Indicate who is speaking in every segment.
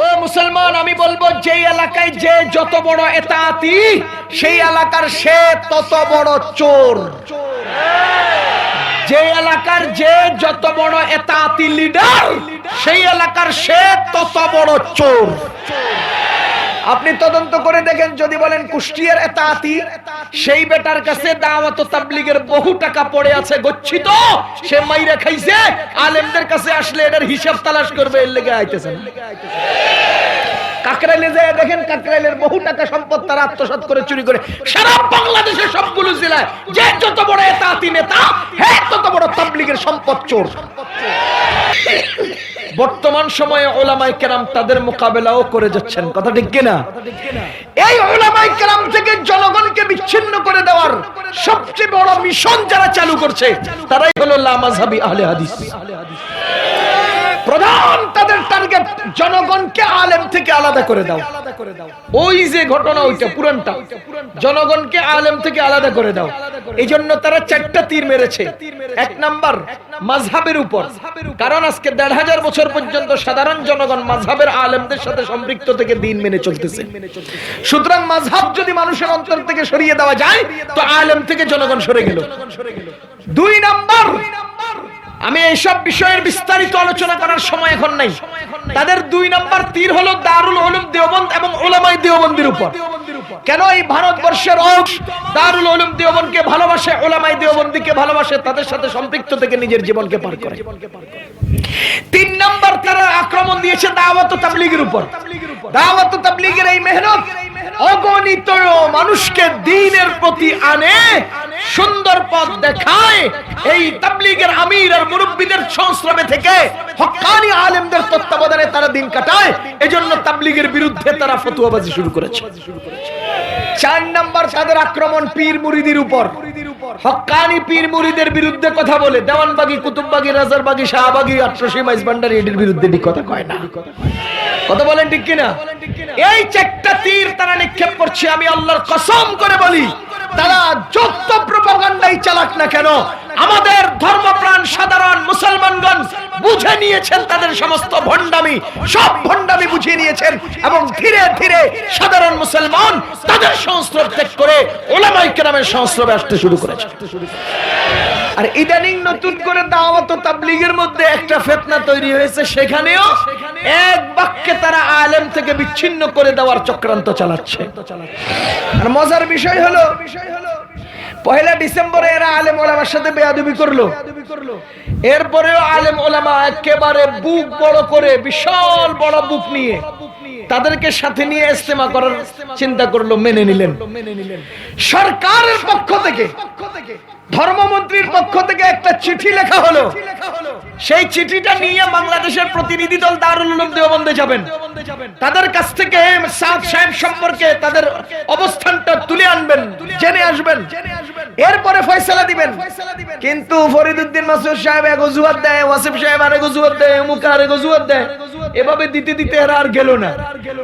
Speaker 1: ও মুসলমান, আমি বলব যে এলাকায় যে যত বড় এতাতি, সেই এলাকার সে তত বড় চোর। যে এলাকার যে যত বড় এটা এতাতি লিডার সেই এলাকার সে তত বড় চোর। আপনি তদন্ত করে দেখেন, যদি বলেন কুষ্টিয়ার এতাতি, সেই বেটার কাছে দাওয়াত তাবলিগের বহু টাকা পড়ে আছে, গচ্ছিত, সে মাইরা খাইছে, আলেমদের কাছে আসলে এটার হিসাব তালাশ করবে, এর লেগে আইতেছেন কাকরাইলে যায়, দেখেন কাকরাইলের বহু টাকা সম্পদ তারা আত্মসাৎ করে, চুরি করে। সারা বাংলাদেশের সবগুলো জেলায় যে যত বড় এতাতি নেতা হ্যাঁ তত বড় তাবলিগের সম্পদ চোর। বর্তমান সময়ে ওলামাই কেরাম তাদের মোকাবেলাও করে যাচ্ছেন। কথা ঠিক কিনা? এই ওলামাই কেরাম থেকে জনগণকে বিচ্ছিন্ন করে দেওয়ার সবচেয়ে বড় মিশন যারা চালু করছে, তারাই হলো লামাজহাবি আহলে হাদিস। প্রধান তাদের টার্গেট জনগণকে আলেম থেকে আলাদা করে দাও। ওই যে ঘটনা, ওইটা পুরানটা। জনগণকে আলেম থেকে আলাদা করে দাও। এই জন্য তারা চারটা তীর মেরেছে। এক নাম্বার, মাঝহাবের উপর। কারণ আজকে দেড় হাজার বছর পর্যন্ত সাধারণ জনগণ মাঝহাবের আলেমদের সাথে সম্পৃক্ত থেকে দিন মেনে চলতেছে। সুতরাং মাঝহাব যদি মানুষের অন্তর থেকে সরিয়ে দেওয়া যায়, তো আলেম থেকে জনগণ সরে গেল। দুই নাম্বার আমি এইসব বিষয়ের বিস্তারিত আলোচনা করার সময় এখন নাই। তাদের দুই নাম্বার তীর হলো দারুল উলুম দেওবন্দ এবং ওলামাই দেওবন্দির উপর। কেন এই ভারতবর্ষের অংশ দারুল উলুম দেওবন্দকে ভালোবাসে ওলামাই দেওবন্দিকে ভালোবাসে, তাদের সাথে সম্পৃক্ত থেকে নিজের জীবনকে পার করে? তিন নম্বর তারা আক্রমণ দিয়েছে দাওয়াত তাবলীগের উপর। দাওয়াত তাবলীগের এই মেহনত অগণিত মানুষকে দ্বীনের প্রতি আনে সুন্দর পথ দেখায়। এই তাবলীগের আমির আর মুরব্বীদের সংস্রবে থেকে হক্কানি আলেমদের তত্ত্বাবধানে তারা দিন কাটায়। এজন্য তাবলীগের বিরুদ্ধে তারা ফতুয়াবাজি শুরু করেছে। চার নাম্বার তাদের আক্রমণ পীর মুরিদির উপর। হক্কানি পীর মুরিদের বিরুদ্ধে কথা বলে। দেওয়ানবাগি, কুতুববাগি, রাজারবাগি, শাহবাগি আটশো মাইজ ভান্ডারি এটির বিরুদ্ধে ঠিক কথা কয় না। কথা বলেন ঠিক কিনা? এই চারটা তীর তারা নিক্ষেপ করছে, আমি আল্লাহর কসম করে বলি। তারা যত প্রপাগান্ডাই চালাক না কেন, আমাদের ধর্মপ্রাণ সাধারণ মুসলমানগণ বুঝে নিয়েছেন তাদের সমস্ত ভণ্ডামি, সব ভণ্ডামি বুঝিয়ে নিয়েছেন এবং ধীরে ধীরে সাধারণ মুসলমান তাদের সংস্রব ত্যাগ করে ওলামাই কেরামের সংস্রবে আসতে শুরু করেছে। আর ইদানিং নতুন করে দাওয়াত তাবলীগের মধ্যে একটা ফেতনা তৈরি হয়েছে, সেখানেও এক বাক্যে তারা আলেম থেকে বিচ্ছিন্ন করে দেওয়ার চক্রান্ত চালাচ্ছে। আর মজার বিষয় হলো, পহেলা ডিসেম্বরে এরা আলেম ওলামার সাথে বেয়াদবি করল। এরপরেও আলেম ওলামা একেবারে বুক বড় করে, বিশাল বড় বুক নিয়ে তাদেরকে সাথে নিয়ে ইস্তেমা করার চিন্তা করল, মেনে নিলেন। সরকারের পক্ষ থেকে, ধর্মমন্ত্রীর পক্ষ থেকে একটা চিঠি লেখা হলো। সেই চিঠিটা নিয়ে বাংলাদেশের প্রতিনিধি দল দারুল উলুম দেওবন্দে যাবেন। তাদের কাছ থেকে সাহেব সম্পর্কে তাদের অবস্থানটা তুলে আনবেন, জেনে আসবেন। এরপরে ফয়সালা দিবেন। কিন্তু ফরিদুদ্দিন মাসুদ সাহেব এক অজুহাত দেয়, ওয়াসিফ সাহেব আরেক অজুহাত দেয়, অমুক আরেক অজুহাত দেয়। এভাবে দিতে দিতে এরা আর গেল না।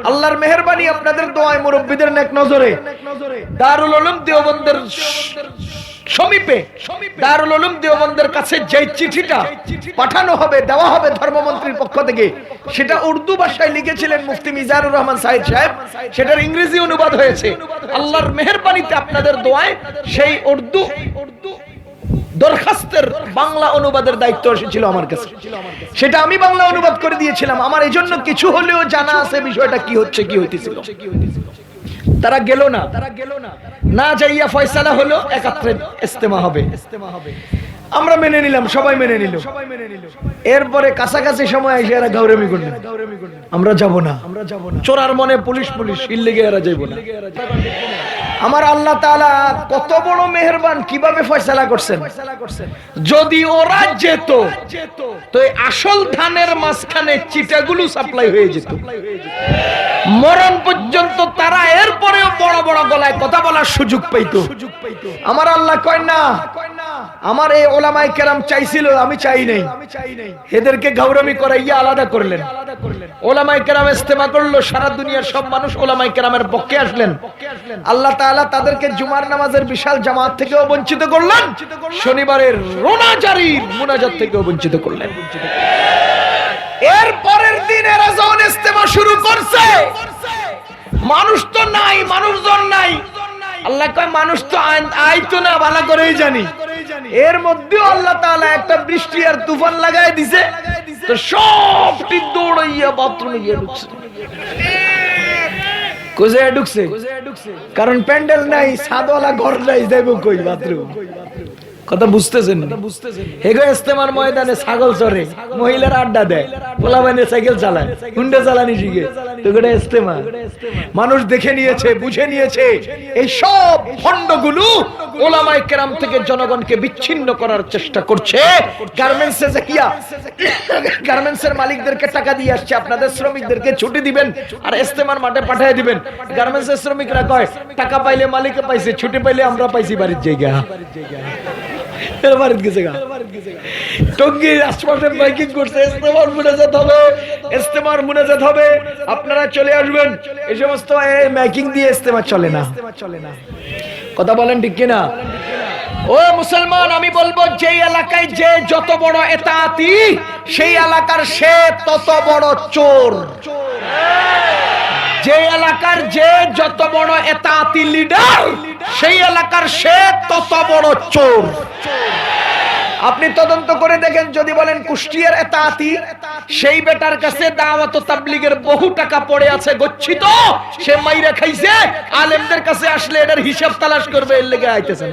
Speaker 1: আল্লাহর মেহরবানি আপনাদের দোয়ায় মুরব্বীদের নেক নজরে। দারুল উলুম দেওবন্দের সমীপে দারুল উলুম দেওবন্দের কাছে যে চিঠিটা পাঠানো হবে দেওয়া হবে ধর্মমন্ত্রীর পক্ষ থেকে সেটা উর্দু ভাষায় লিখেছিলেন মুফতি মিজানুর রহমান সাহেব সাহেব। সেটার ইংরেজি অনুবাদ হয়েছে। আল্লাহর মেহেরবানিতে আপনাদের দোয়ায় সেই উর্দু উর্দু দরখাস্তের বাংলা অনুবাদের দায়িত্ব এসেছিল আমার কাছে। সেটা আমি বাংলা অনুবাদ করে দিয়েছিলাম। আমার এই জন্য কিছু হলেও জানা আছে বিষয়টা কি হচ্ছে কি হইতেছিল। তারা গেল না। তারা গেল না না যাইয়া ফয়সালা হলো একাত্রে ইস্তেমা হবে। ইস্তেমা হবে আমরা মেনে নিলাম সবাই মেনে নিল। সবাই মেনে নিল এরপরে কাছাকাছি সময় এসে এরা গাউরামি করল। আমরা যাব না। আমরা যাব না। চোরার মনে পুলিশ পুলিশ ইল্লিগে এরা যাইব না। আমার আল্লাহ তালা কত বড় মেহরবান কীভাবে ফয়সালা করছেন? যদি ওরা যেত, তো আসল ধানের মাঝখানে চিটাগুলো সাপ্লাই হয়ে যেত। মরণ পর্যন্ত তারা এরপরেও বড় বড় গলায় কথা বলার সুযোগ পাইতো। আমার আল্লাহ কয় না আমার এই ওলামাই কেরাম চাইছিল, আমি চাই নাই। এদেরকে গৌরমী করাইয়া আলাদা করলেন। ওলামাই কেরাম ইস্তেমা করল, সারা দুনিয়ার সব মানুষ ওলামাই কেরামের পক্ষে আসলেন। আল্লাহ তাআলা তাদেরকে জুমার নামাজের বিশাল জামাত থেকেও বঞ্চিত করলেন। শনিবারের রোনাজারির মুনাজাত থেকেও বঞ্চিত করলেন। এর পরের দিন এরা যখন ইস্তেমা শুরু করছে। মানুষ তো নাই, মানুষজন নাই। আল্লাহ কয়, মানুষ তো আইন- আইতো না, ভালো করেই জানি। এর মধ্যে আল্লাহ তাআলা একটা বৃষ্টি আর তুফান লাগাই দিছে। তো সবটি দৌড়াইয়া বাথরুমে গিয়ে ঢুকছে। কোথায় ঢুকছে? কারণ প্যান্ডেল নাই সাদওয়ালা ঘর নাই, যাইব কই বাথরুম? কথা বুঝতেছেন হেগো ইস্তেমার ময়দানে ছাগল চড়ে মহিলার আড্ডা দেয়, পোলা বাইনে সাইকেল চালায়, হুন্ডা চালানি শিখে। তো গোটা ইস্তেমা মানুষ দেখে নিয়েছে, বুঝে নিয়েছে, এই সব খণ্ডগুলো ওলামাই কেরাম থেকে জনগণকে বিচ্ছিন্ন করার চেষ্টা করছে। গার্মেন্টসে জাকিয়া গার্মেন্টসের মালিকদেরকে টাকা দিয়ে আসছে, আপনাদের শ্রমিকদেরকে ছুটি দিবেন আর ইস্তেমার মাঠে পাঠিয়ে দিবেন। গার্মেন্টসের শ্রমিকরা কয়, টাকা পাইলে মালিকে পাইছে, ছুটি পাইলে আমরা পাইছি বাড়ির জায়গা। আপনারা চলে আসবেন। এই সমস্ত দিয়ে ইস্তেমা চলে না। কথা বলেন ঠিক কিনা? ও মুসলমান, আমি বলব যে এলাকায় যে যত বড় এতাতি, সেই এলাকার সে তত বড় চোর। যে এলাকার যে যত বড় এতাতি লিডার সেই এলাকার সে তত বড় চোর। আপনি তদন্ত করে দেখেন, যদি বলেন কুষ্টিয়ার এতাতি, সেই বেটার কাছে দাওয়াত তাবলিগের বহু টাকা পড়ে আছে, গচ্ছিত, সে মাইরা খাইছে, আলেমদের কাছে আসলে এটার হিসাব তালাশ করবে, এর লেগে আইতেছেন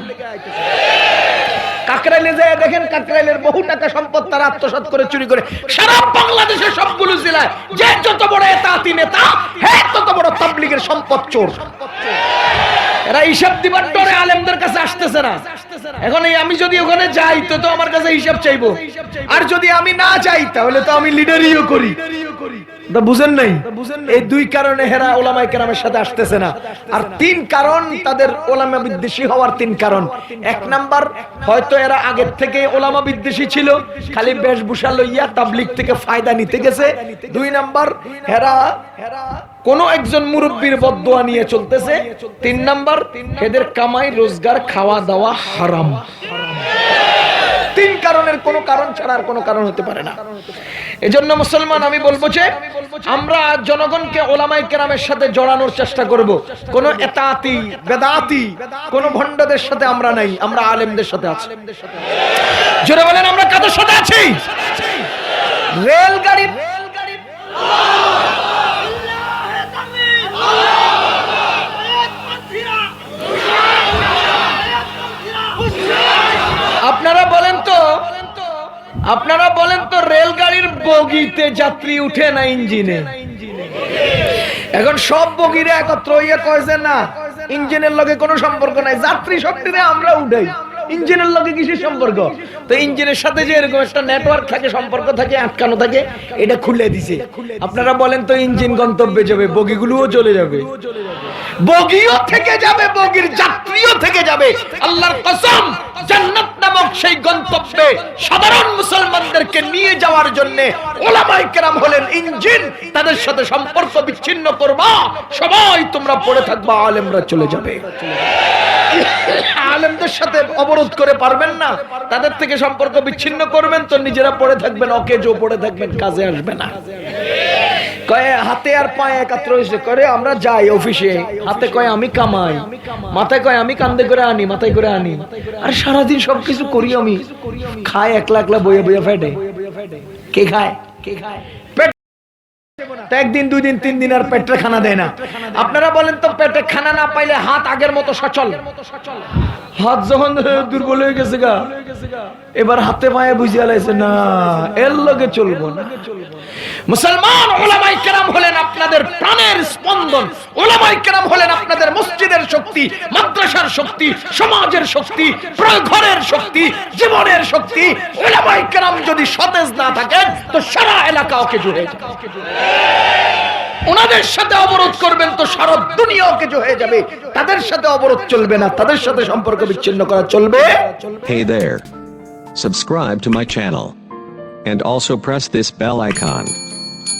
Speaker 1: কাকরাইলে যায় দেখেন, কাকরাইলের বহু টাকা সম্পদ তারা আত্মসাৎ করে, চুরি করে। সারা বাংলাদেশের সবগুলো জেলায় যে যত বড় এতাতি নেতা হ্যাঁ তত বড় তাবলিগের সম্পদ চোর। এরা হিসাব দিবার ডরে আলেমদের কাছে আসতেছে না। এখন এই আমি যদি ওখানে যাই তো তো আমার কাছে হিসাব চাইব। আর যদি আমি না যাই তাহলে তো আমি লিডারিও করি। বুঝেন নাই? এই দুই কারণে হেরা ওলামাই কেরামের সাথে আসতেছে না। আর তিন কারণ তাদের ওলামা বিদ্বেষী হওয়ার তিন কারণ। এক নাম্বার হয়তো এরা আগের থেকে ওলামা বিদ্বেষী ছিল খালি বেশভূষা লইয়া তাবলিগ থেকে ফায়দা নিতে গেছে। দুই নাম্বার হেরা হেরা কোন একজন মুরব্বীর বদোয়া নিয়ে চলতেছে। তিন নাম্বার এদের কামাই রোজগার খাওয়া দাওয়া হারাম। তিন কারণের কোন কারণ ছাড়া আর কোনো কারণ হতে পারে না। এজন্য মুসলমান, আমি বলব যে আমরা জনগণকে ওলামাই কেরামের সাথে জড়ানোর চেষ্টা করব। কোন এতাতি, বেদাতি, কোন ভণ্ডদের সাথে আমরা নাই, আমরা আলেমদের সাথে আছি। জোরে বলেন, আমরা কাদের সাথে আছি? রেলগাড়ি বগিতে যাত্রী উঠে না ইঞ্জিনে। এখন সব বগিরা একত্র হইয়া কয়েছে না, ইঞ্জিনের লগে কোনো সম্পর্ক নাই। যাত্রী শক্তিতে আমরা উঠাই। ইঞ্জিনের লগে কিসের সম্পর্ক? তো ইঞ্জিনের সাথে যে এরকম একটা নেটওয়ার্ক থাকে, সম্পর্ক থাকে, আটকানো থাকে, এটা খুলে দিছে। আপনারা বলেন তো ইঞ্জিন গন্তব্যে যাবে, বগিগুলোও চলে যাবে। বগিও থেকে যাবে, বগির যাত্রীও থেকে যাবে। আল্লাহর কসম, জান্নাত নামক সেই গন্তব্যে সাধারণ মুসলমানদেরকে নিয়ে যাওয়ার জন্য ওলামাই কেরাম হলেন ইঞ্জিন, তাদের সাথে সম্পর্ক বিচ্ছিন্ন করবা, সবাই তোমরা পড়ে থাকবা, আলেমরা চলে যাবে। আলেমদের সাথে অবরোধ করে পারবেন না, তাদের থেকে সম্পর্ক বিচ্ছিন্ন করবেন, তো নিজেরা পড়ে থাকবেন, অকেজো পড়ে থাকবেন, কাজে আসবে না। কয়ে, হাতে আর পায়ে একাত্র হয়েছে। করে আমরা যাই অফিসে। হাতে কয়, আমি কামাই। মাথায় কয়, আমি কান্দে করে আনি, মাথায় করে আনি। আর সারাদিন সবকিছু করি আমি। খায়, একলা একলা বইয়ে বইয়ে ফেটে কে খায়? কে খায়? তো একদিন, দুই দিন, তিন দিন আর পেটের খানা দেয় না। আপনারা বলেন তো পেটের খানা না পাইলে হাত আগের মতো সচল? হাত যখন দুর্বল হয়ে গেছে গা। এবার হাতে পায়ে বুঝিয়ে লাইছে না, এর লগে চলবো না। মুসলমান ওলামাই কেরাম হলেন আপনাদের প্রাণের স্পন্দন ওলামাই কেরাম হলেন আপনাদের মসজিদের শক্তি, মাদ্রাসার শক্তি, সমাজের শক্তি ঘরের শক্তি, জীবনের শক্তি ওলামাই কেরাম যদি সতেজ না থাকেন, তো সারা এলাকা ওকে জুড়ে ওনাদের সাথে অবরোধ করবেন তো সারা দুনিয়া অকেজো হয়ে যাবে তাদের সাথে অবরোধ চলবে না, তাদের সাথে সম্পর্ক বিচ্ছিন্ন করা চলবে
Speaker 2: Hey there. Subscribe to my channel. And also press this bell icon.